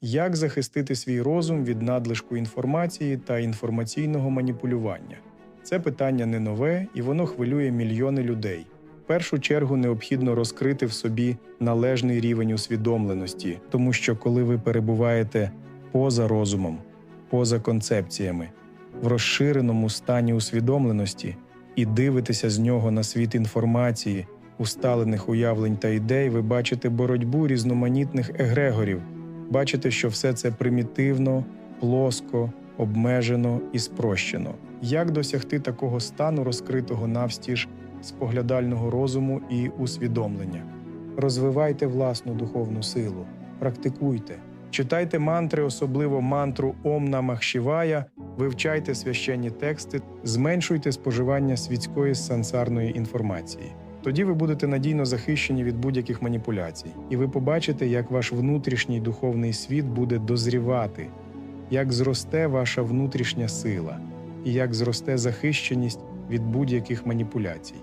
Як захистити свій розум від надлишку інформації та інформаційного маніпулювання? Це питання не нове і воно хвилює мільйони людей. В першу чергу необхідно розкрити в собі належний рівень усвідомленості, тому що коли ви перебуваєте поза розумом, поза концепціями, в розширеному стані усвідомленості і дивитеся з нього на світ інформації, усталених уявлень та ідей, ви бачите боротьбу різноманітних егрегорів, бачите, що все це примітивно, плоско, обмежено і спрощено. Як досягти такого стану, розкритого навстіж споглядального розуму і усвідомлення? Розвивайте власну духовну силу, практикуйте, читайте мантри, особливо мантру Ом Намах Шівая, вивчайте священні тексти, зменшуйте споживання світської сансарної інформації. Тоді ви будете надійно захищені від будь-яких маніпуляцій, і ви побачите, як ваш внутрішній духовний світ буде дозрівати, як зросте ваша внутрішня сила і як зросте захищеність від будь-яких маніпуляцій.